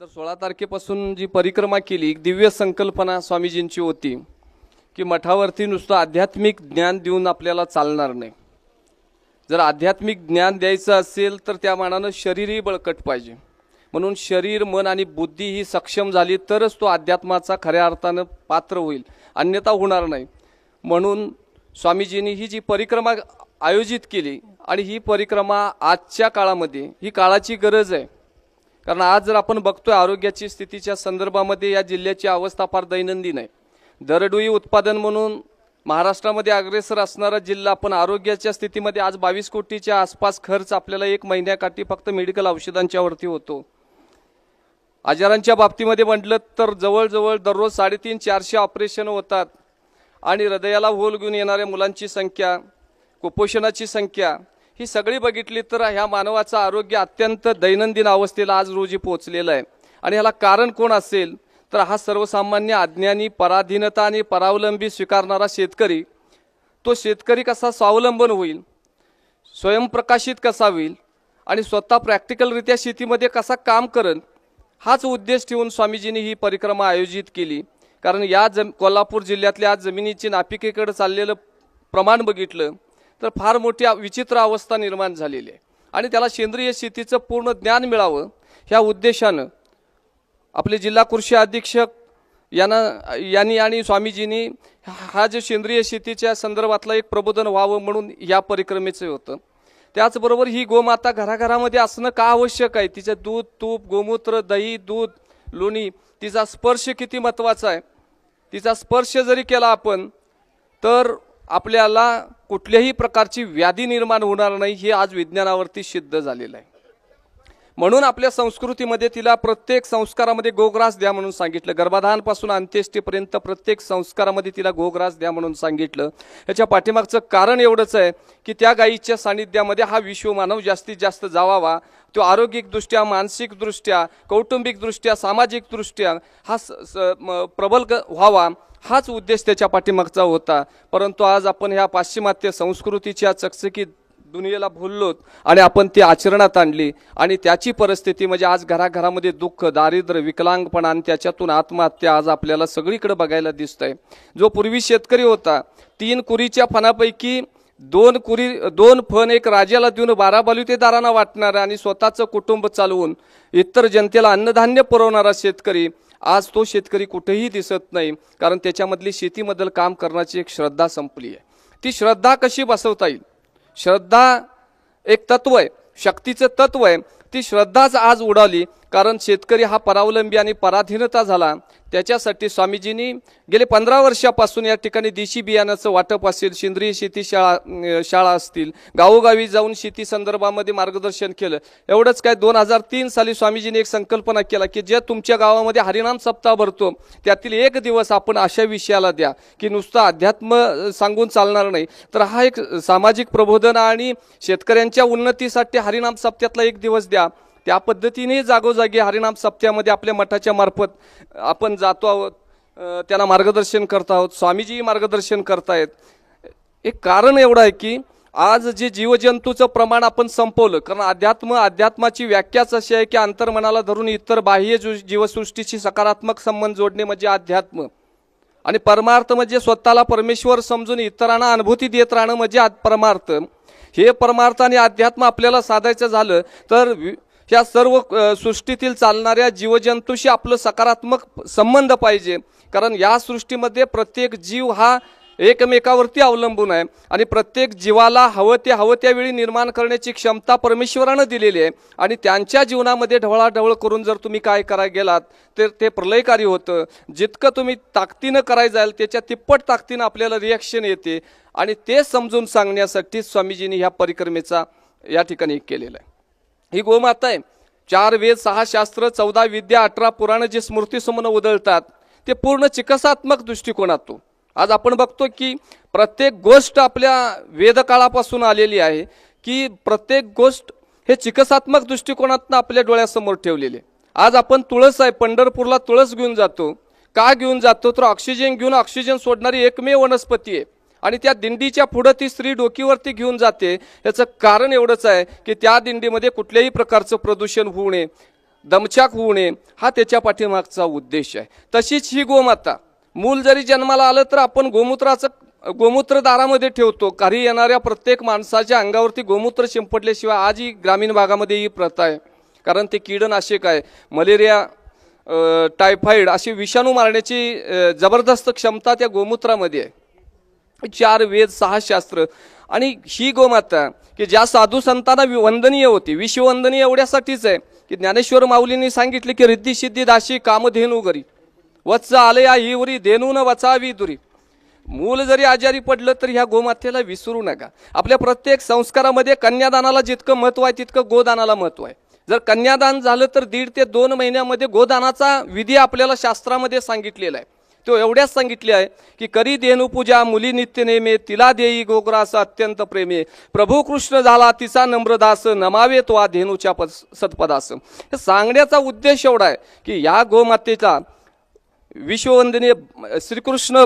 तर सोळा तारखेपासून जी परिक्रमा केली एक दिव्य संकल्पना स्वामीजींची होती की मठावरती नुसतं आध्यात्मिक ज्ञान देऊन आपल्याला चालणार नाही. जर आध्यात्मिक ज्ञान द्यायचं असेल तर त्या मानानं शरीरही बळकट पाहिजे. म्हणून शरीर मन आणि बुद्धी ही सक्षम झाली तरच तो अध्यात्माचा खऱ्या अर्थानं पात्र होईल. अन्यथा होणार नाही. म्हणून स्वामीजींनी ही जी परिक्रमा आयोजित केली आणि ही परिक्रमा आजच्या काळामध्ये ही काळाची गरज आहे. कारण आज जर आपण बघतोय आरोग्याची स्थितीच्या संदर्भामध्ये या जिल्ह्याची अवस्था फार दैनंदिन आहे. दरडोई उत्पादन म्हणून महाराष्ट्रामध्ये अग्रेसर असणारा जिल्हा पण आरोग्याच्या स्थितीमध्ये आज बावीस कोटीच्या आसपास खर्च आपल्याला एक महिन्याकाठी फक्त मेडिकल औषधांच्या वरती होतो. आजारांच्या बाबतीमध्ये म्हटलं तर जवळजवळ दररोज साडेतीन चारशे ऑपरेशन होतात आणि हृदयाला होल घेऊन येणाऱ्या मुलांची संख्या कुपोषणाची संख्या ही सगळी बघितली तर ह्या मानवाचं आरोग्य अत्यंत दैनंदिन अवस्थेला आज रोजी पोहोचलेलं आहे. आणि ह्याला कारण कोण असेल? तर हा सर्वसामान्य अज्ञानी पराधीनता आणि परावलंबी स्वीकारणारा शेतकरी. तो शेतकरी कसा स्वावलंबन होईल? स्वयंप्रकाशित कसा होईल? आणि स्वतः प्रॅक्टिकलरित्या शेतीमध्ये कसा काम करन हाच उद्देश ठेवून स्वामीजींनी ही परिक्रमा आयोजित केली. कारण या जम कोल्हापूर जिल्ह्यातल्या आज जमिनीची नापिकेकडे चाललेलं प्रमाण बघितलं तर फार मोठी विचित्र अवस्था निर्माण झालेली आहे. आणि त्याला सेंद्रिय शेतीचं पूर्ण ज्ञान मिळावं ह्या उद्देशानं आपले जिल्हा कृषी अधीक्षक यांना यांनी आणि स्वामीजींनी हा जे सेंद्रिय शेतीच्या संदर्भातलं एक प्रबोधन व्हावं म्हणून या परिक्रमेचं होतं. त्याचबरोबर ही गोमाता घराघरामध्ये असणं का आवश्यक आहे? तिचं दूध तूप गोमूत्र दही दूध लोणी तिचा स्पर्श किती महत्त्वाचा आहे? तिचा स्पर्श जरी केला आपण तर आपल्याला कुठल्याही प्रकारची व्याधी निर्माण होणार नाही हे आज विज्ञानावरती सिद्ध झालेलं आहे. म्हणून आपल्या संस्कृतीमध्ये तिला प्रत्येक संस्कारामध्ये गोग्रास द्या म्हणून सांगितलं. गर्भाधानपासून अंत्येष्टीपर्यंत प्रत्येक संस्कारामध्ये तिला गोग्रास द्या म्हणून सांगितलं. याच्या पाठीमागचं कारण एवढंच आहे की त्या गायीच्या सानिध्यामध्ये हा विश्वमानव जास्तीत जास्त जावावा. तो आरोग्यिकदृष्ट्या मानसिकदृष्ट्या कौटुंबिकदृष्ट्या सामाजिकदृष्ट्या हा स- स- प्रबल ग- व्हावा हाच उद्देश त्याच्या पाठीमागचा होता. परंतु आज आपण ह्या पाश्चिमात्य संस्कृतीच्या चकचकीत दुनियेला भुललोत आणि आपण ती आचरणात आणली. आणि त्याची परिस्थिती म्हणजे आज घराघरामध्ये दुःख दारिद्र्य विकलांगपणा आणि त्याच्यातून आत्महत्या आज आपल्याला सगळीकडे बघायला दिसतंय. जो पूर्वी शेतकरी होता तीन कुरीच्या फणापैकी दोन कुरी दोन फण एक राजाला देऊन बारा बलुतेदारांना वाटणारा आणि स्वतःचं कुटुंब चालवून इतर जनतेला अन्नधान्य पुरवणारा शेतकरी आज तो शेतकरी कुठेही दिसत नाही. कारण त्याच्यामधली शेतीमधलं काम करण्याची एक श्रद्धा संपली आहे. ती श्रद्धा कशी बसवता येईल? श्रद्धा एक तत्व आहे शक्तीचं तत्व आहे. ती श्रद्धाच आज उडाली कारण शेतकरी हा परावलंबी आणि पराधीनता झाला. त्याच्यासाठी स्वामीजींनी गेले पंधरा वर्षापासून या ठिकाणी देशी बियाण्याचं वाटप असेल सेंद्रिय शेती शाळा शाळा असतील गावोगावी जाऊन शेती संदर्भामध्ये मार्गदर्शन केलं. एवढंच काय दोन हजार तीन साली स्वामीजींनी एक संकल्पना केला की जे तुमच्या गावामध्ये हरिनाम सप्ताह भरतो त्यातील एक दिवस आपण अशा विषयाला द्या की नुसतं अध्यात्म सांगून चालणार नाही. तर हा एक सामाजिक प्रबोधन आणि शेतकऱ्यांच्या उन्नतीसाठी हरिनाम सप्त्यातला एक दिवस द्या. त्या पद्धतीने जागोजागी हरिनाम सप्त्यामध्ये आपल्या मठाच्या मार्फत आपण जातो आहोत त्यांना मार्गदर्शन करत आहोत स्वामीजी मार्गदर्शन करतायत एक कारण एवढं आहे की आज जे जीवजंतूचं प्रमाण आपण संपवलं कारण अध्यात्म अध्यात्माची व्याख्याच अशी आहे की अंतर्मनाला धरून इतर बाह्य जु- जीवसृष्टीशी सकारात्मक संबंध जोडणे म्हणजे अध्यात्म. आणि परमार्थ म्हणजे स्वतःला परमेश्वर समजून इतरांना अनुभूती देत राहणं म्हणजे परमार्थ. हे परमार्थ आणि अध्यात्म आपल्याला साधायचं झालं तर वि- ह्या सर्व सृष्टीतील चालणाऱ्या जीवजंतूशी आपलं सकारात्मक संबंध पाहिजे. कारण या सृष्टीमध्ये प्रत्येक जीव हा एकमेकावरती अवलंबून आहे. आणि प्रत्येक जीवाला हवं ते हवं त्यावेळी निर्माण करण्याची क्षमता परमेश्वरानं दिलेली आहे. आणि त्यांच्या जीवनामध्ये ढवळाढवळ करून जर तुम्ही काय करायला गेलात तर ते प्रलयकारी होतं. जितकं तुम्ही ताकदीनं करायला जाईल त्याच्या तिप्पट ताकदीनं आपल्याला रिॲक्शन येते. आणि ते समजून सांगण्यासाठी स्वामीजींनी ह्या परिक्रमेचा या ठिकाणी केलेला आहे. ही गोमाता आहे. चार वेद सहा शास्त्र चौदा विद्या अठरा पुराण जे स्मृतीसमोर उदळतात ते पूर्ण चिकित्सात्मक दृष्टिकोनातून. आज आपण बघतो की प्रत्येक गोष्ट आपल्या वेदकाळापासून आलेली आहे की प्रत्येक गोष्ट हे चिकित्सात्मक दृष्टिकोनातून आपल्या डोळ्यासमोर ठेवलेले आहे. आज आपण तुळस आहे पंढरपूरला तुळस घेऊन जातो. का घेऊन जातो? तर ऑक्सिजन घेऊन ऑक्सिजन सोडणारी एकमेव वनस्पती आहे. आणि त्या दिंडीच्या पुढं ती स्त्री डोकीवरती घेऊन जाते. याचं कारण एवढंच आहे की त्या दिंडीमध्ये कुठल्याही प्रकारचं प्रदूषण होऊ नये दमछाक होऊ नये हा त्याच्या पाठीमागचा उद्देश आहे. तशीच ही गोमाता. मूल जरी जन्माला आलं तर आपण गोमूत्राचं गोमूत्र दारामध्ये ठेवतो. काही येणाऱ्या प्रत्येक माणसाच्या अंगावरती गोमूत्र शिंपडल्याशिवाय आजही ग्रामीण भागामध्ये ही प्रथा आहे. कारण ते कीडनाशक आहे. मलेरिया टायफॉईड अशी विषाणू मारण्याची जबरदस्त क्षमता त्या गोमूत्रामध्ये आहे. चार वेद सहा शास्त्र. आणि ही गोमाता की ज्या साधू संतांना वि- वंदनीय होती विश्ववंदनीय एवढ्यासाठीच आहे की ज्ञानेश्वर माऊलींनी सांगितले की रिद्धी सिद्धी दाशी कामधेनू गरी. वत्स आलया ही उरी धेनून वचावी दुरी. मूल जरी आजारी पडलं तर ह्या गोमातेला विसरू नका. आपल्या प्रत्येक संस्कारामध्ये कन्यादानाला जितकं महत्त्व आहे तितकं गोदानाला महत्त्व आहे. जर कन्यादान झालं तर दीड ते दोन महिन्यामध्ये गोदानाचा विधी आपल्याला शास्त्रामध्ये सांगितलेला आहे. तो एवढ्याच सांगितले आहे की करी देणू पूजा मुली नित्य नेमे तिला देई गोग्रास अत्यंत प्रेमे प्रभू कृष्ण झाला तिचा नम्रदास नमावे तो आ धेनूच्या पद सत्पदास. हे सांगण्याचा उद्देश एवढा आहे की या गोमातेचा विश्ववंदनीय श्रीकृष्ण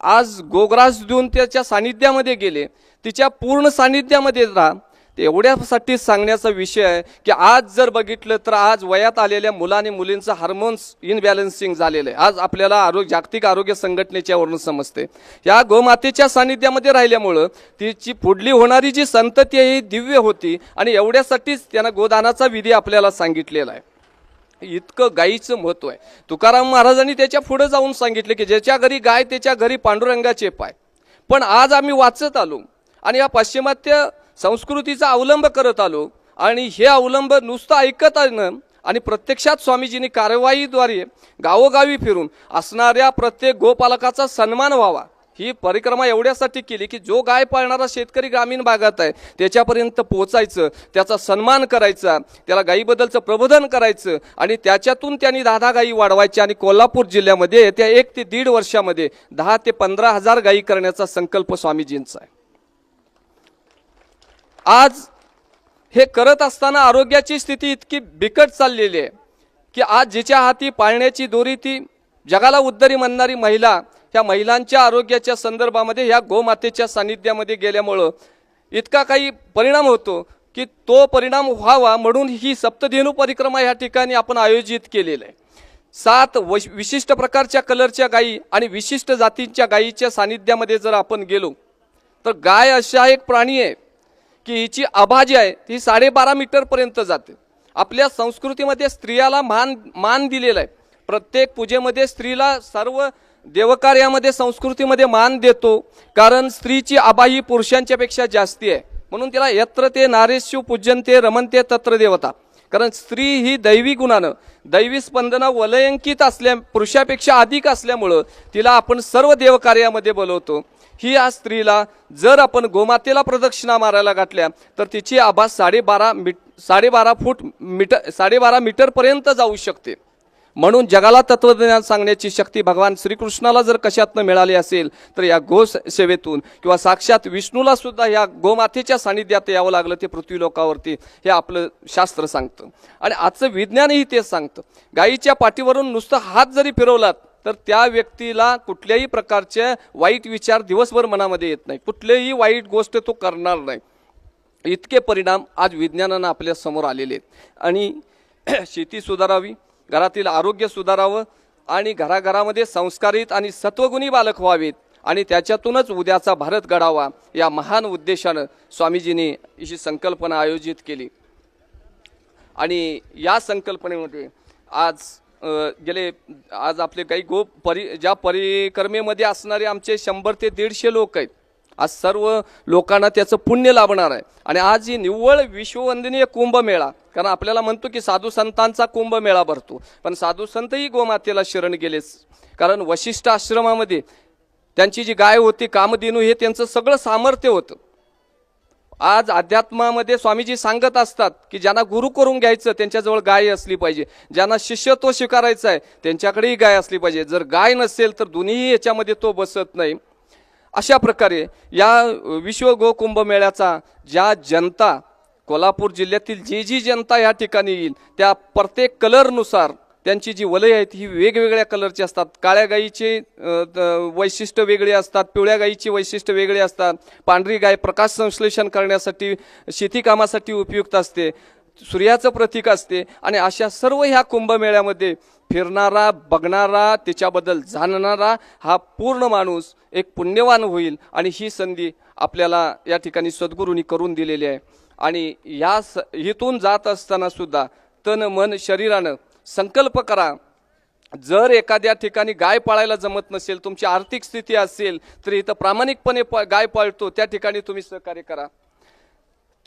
आज गोग्रास देऊन त्याच्या सानिध्यामध्ये गेले. तिच्या पूर्ण सानिध्यामध्ये राहा. ते एवढ्यासाठी सांगण्याचा विषय आहे की आज जर बघितलं तर आज वयात आलेल्या मुलाने मुलींचं हार्मोन्स इनबॅलन्सिंग झालेलं आहे. आज आपल्याला आरोग्य जागतिक आरोग्य संघटनेच्यावरून समजते. या गोमातेच्या सानिध्यामध्ये राहिल्यामुळं तिची पुढली होणारी जी संतती आहे ही दिव्य होती आणि एवढ्यासाठीच त्यांना गोदानाचा विधी आपल्याला सांगितलेला आहे. इतकं गायीचं महत्त्व आहे. तुकाराम महाराजांनी त्याच्या पुढे जाऊन सांगितले की ज्याच्या घरी गाय त्याच्या घरी पांडुरंगाचे पाय. पण आज आम्ही वाचत आलो आणि या पाश्चिमात्य संस्कृतीचा अवलंब करत आलो आणि हे अवलंब नुसतं ऐकत आलं आणि प्रत्यक्षात स्वामीजींनी कारवाईद्वारे गावोगावी फिरून असणाऱ्या प्रत्येक गोपालकाचा सन्मान व्हावा. ही परिक्रमा एवढ्यासाठी केली की जो गाय पाळणारा शेतकरी ग्रामीण भागात आहे त्याच्यापर्यंत पोहोचायचं त्याचा सन्मान करायचा त्याला गायीबद्दलचं प्रबोधन करायचं आणि त्याच्यातून त्यांनी दहा दहा गायी वाढवायच्या आणि कोल्हापूर जिल्ह्यामध्ये येत्या एक ते दीड वर्षामध्ये दहा ते पंधरा हजार गायी करण्याचा संकल्प स्वामीजींचा आहे. आज हे करत असताना आरोग्याची स्थिती इतकी बिकट चाललेली आहे की आज जिच्या हाती पाळण्याची दोरी ती जगाला उद्धरी म्हणणारी महिला ह्या महिलांच्या आरोग्याच्या संदर्भामध्ये ह्या गोमातेच्या सानिध्यामध्ये गेल्यामुळं इतका काही परिणाम होतो की तो परिणाम व्हावा म्हणून ही सप्तधेनू परिक्रमा ह्या ठिकाणी आपण आयोजित केलेलं आहे. सात वश- विशिष्ट प्रकारच्या कलरच्या गायी आणि विशिष्ट जातींच्या गायीच्या सानिध्यामध्ये जर आपण गेलो तर गाय अशा एक प्राणी आहे. की हिची आभा जी आहे ती साडेबारा मीटरपर्यंत जाते. आपल्या संस्कृतीमध्ये स्त्रियाला मान मान दिलेला आहे. प्रत्येक पूजेमध्ये स्त्रीला सर्व देवकार्यामध्ये संस्कृतीमध्ये मान देतो कारण स्त्रीची आभा ही पुरुषांच्यापेक्षा जास्ती आहे. म्हणून तिला यत्र ते नारेशिव पूजनते रमनते तत्र देवता. कारण स्त्री ही दैवी गुणानं दैवी स्पंदना वलयंकित असल्या पुरुषापेक्षा अधिक असल्यामुळं तिला आपण सर्व देवकार्यामध्ये बोलवतो. ही या स्त्रीला जर आपण गोमातेला प्रदक्षिणा मारायला गाठल्या तर तिची आभा साडेबारा मीट साडेबारा फूट मीटर साडेबारा मीटरपर्यंत जाऊ शकते. म्हणून जगाला तत्वज्ञान सांगण्याची शक्ती भगवान श्रीकृष्णाला जर कशातनं मिळाली असेल तर या गो सेवेतून किंवा साक्षात विष्णूला सुद्धा या गोमातेच्या सानिध्यात यावं लागलं ते पृथ्वी लोकावरती हे आपलं शास्त्र सांगतं. आणि आजचं विज्ञानही तेच सांगतं. गायीच्या पाठीवरून नुसतं हात जरी फिरवलात तर त्या व्यक्तीला कुठल्याही प्रकारचे वाईट विचार दिवसभर मनामध्ये येत नाही. कुठलीही वाईट गोष्ट तो करणार नाही. इतके परिणाम आज विज्ञानानं आपल्यासमोर आलेले आहेत. आणि शेती सुधारावी घरातील आरोग्य सुधारावं आणि घराघरामध्ये संस्कारित आणि सत्वगुणी बालक व्हावेत आणि त्याच्यातूनच उद्याचा भारत घडावा या महान उद्देशानं स्वामीजींनी ही संकल्पना आयोजित केली. आणि या संकल्पनेमध्ये आज गेले आज आपले काही गो परि ज्या परिक्रमेमध्ये असणारे आमचे शंभर ते दीडशे लोक आहेत आज सर्व लोकांना त्याचं पुण्य लाभणार आहे. आणि आज ही निव्वळ विश्ववंदनीय कुंभमेळा कारण आपल्याला म्हणतो की साधू संतांचा कुंभमेळा भरतो पण साधू संतही गोमातेला शरण गेलेच. कारण वशिष्ठ आश्रमामध्ये त्यांची जी गाय होती कामधेनू हे त्यांचं सगळं सामर्थ्य होतं. आज अध्यात्मामध्ये स्वामीजी सांगत असतात की ज्यांना गुरु करून घ्यायचं त्यांच्याजवळ गाय असली पाहिजे. ज्यांना शिष्यत्व स्वीकारायचं आहे त्यांच्याकडेही गाय असली पाहिजे. जर गाय नसेल तर दोन्हीही याच्यामध्ये तो बसत नाही. अशा प्रकारे या विश्व गो कुंभमेळ्याचा ज्या जनता कोल्हापूर जिल्ह्यातील जी जी जनता या ठिकाणी येईल त्या प्रत्येक कलरनुसार त्यांची जी वलय आहेत ही वेगवेगळ्या कलरची असतात. काळ्या गाईचे द- वैशिष्ट्य वेगळे असतात. पिवळ्या गाईची वैशिष्ट्य वेगळे असतात. पांढरी गाय प्रकाश संश्लेषण करण्यासाठी शेतीकामासाठी उपयुक्त असते. सूर्याचं प्रतीक असते. आणि अशा सर्व ह्या कुंभमेळ्यामध्ये फिरणारा बघणारा त्याच्याबद्दल जाणणारा हा पूर्ण माणूस एक पुण्यवान होईल. आणि ही संधी आपल्याला या ठिकाणी सद्गुरूंनी करून दिलेली आहे. आणि या स इथून जात असताना सुद्धा तन मन शरीरानं संकल्प करा. जर एखाद्या ठिकाणी गाय पाळायला जमत नसेल तुमची आर्थिक स्थिती असेल तर इथं प्रामाणिकपणे प- गाय पाळतो त्या ठिकाणी तुम्ही सहकार्य करा.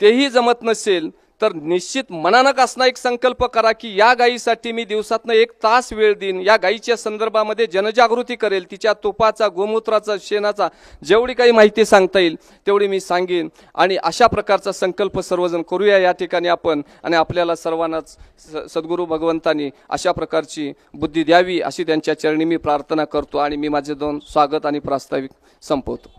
तेही जमत नसेल तर निश्चित मनानक असणं एक संकल्प करा की या गायीसाठी मी दिवसातनं एक तास वेळ देईन. या गायीच्या संदर्भामध्ये जनजागृती करेल. तिच्या तुपाचा गोमूत्राचा शेणाचा जेवढी काही माहिती सांगता येईल तेवढी मी सांगेन. आणि अशा प्रकारचा संकल्प सर्वजण करूया या ठिकाणी आपण. आणि आपल्याला सर्वांनाच स- सद्गुरू भगवंतांनी अशा प्रकारची बुद्धी द्यावी अशी त्यांच्या चरणी मी प्रार्थना करतो. आणि मी माझे दोन स्वागत आणि प्रास्ताविक संपवतो.